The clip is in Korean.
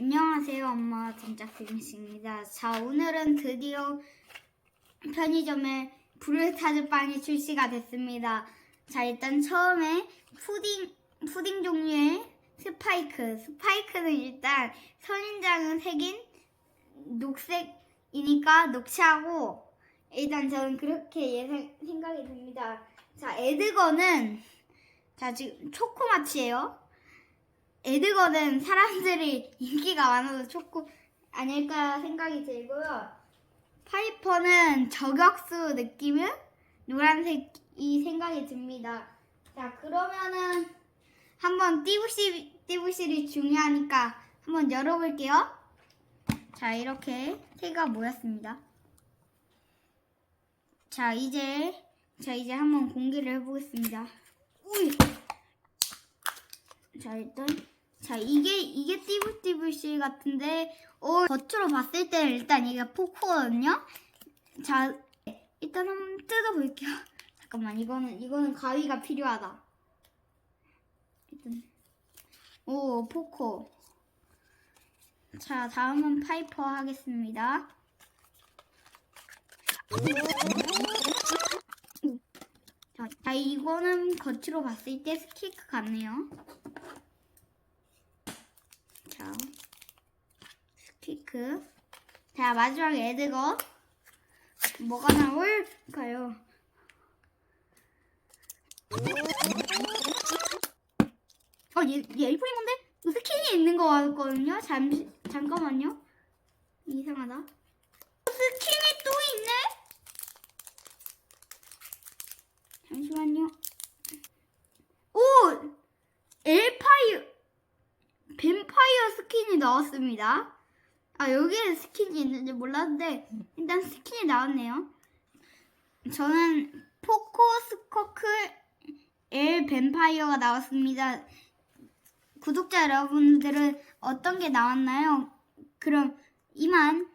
안녕하세요, 엄마. 김씨입니다. 자, 오늘은 드디어 편의점에 불을 타는 빵이 출시가 됐습니다. 자, 일단 처음에 푸딩, 푸딩 종류의 스파이크. 스파이크는 일단 선인장은 색인 녹색이니까 녹차고, 일단 저는 그렇게 예상, 생각이 듭니다. 자, 에드거는, 자, 지금 초코맛이에요. 에드거는 사람들이 인기가 많아서 초코 아닐까 생각이 들고요. 파이퍼는 저격수 느낌은 노란색이 생각이 듭니다. 자, 그러면은 한번 띠부시, 띠부실이 중요하니까 한번 열어볼게요. 자, 이렇게 새가 모였습니다. 자, 이제, 자, 이제 한번 공개를 해보겠습니다. 우이! 자 일단 자 이게 이게 띠부띠부씨 같은데 어 겉으로 봤을 때는 일단 이게 포코거든요. 자 일단 한번 뜯어볼게요. 잠깐만 이거는 이거는 가위가 필요하다. 일단 오 포코. 자 다음은 파이퍼 하겠습니다. 자, 자 이거는 겉으로 봤을 때 스키크 같네요. 자, 스티크. 자, 마지막 에드거. 뭐가 나올까요? 어, 얘, 얘 에이프린 건데? 이거 스킨이 있는 거 같거든요? 잠시, 잠깐만요. 이상하다. 어, 스킨이 또 있네? 잠시만요. 스킨이 나왔습니다. 아 여기에 스킨이 있는지 몰랐는데 일단 스킨이 나왔네요. 저는 포코 스커클 엘 뱀파이어가 나왔습니다. 구독자 여러분들은 어떤 게 나왔나요? 그럼 이만.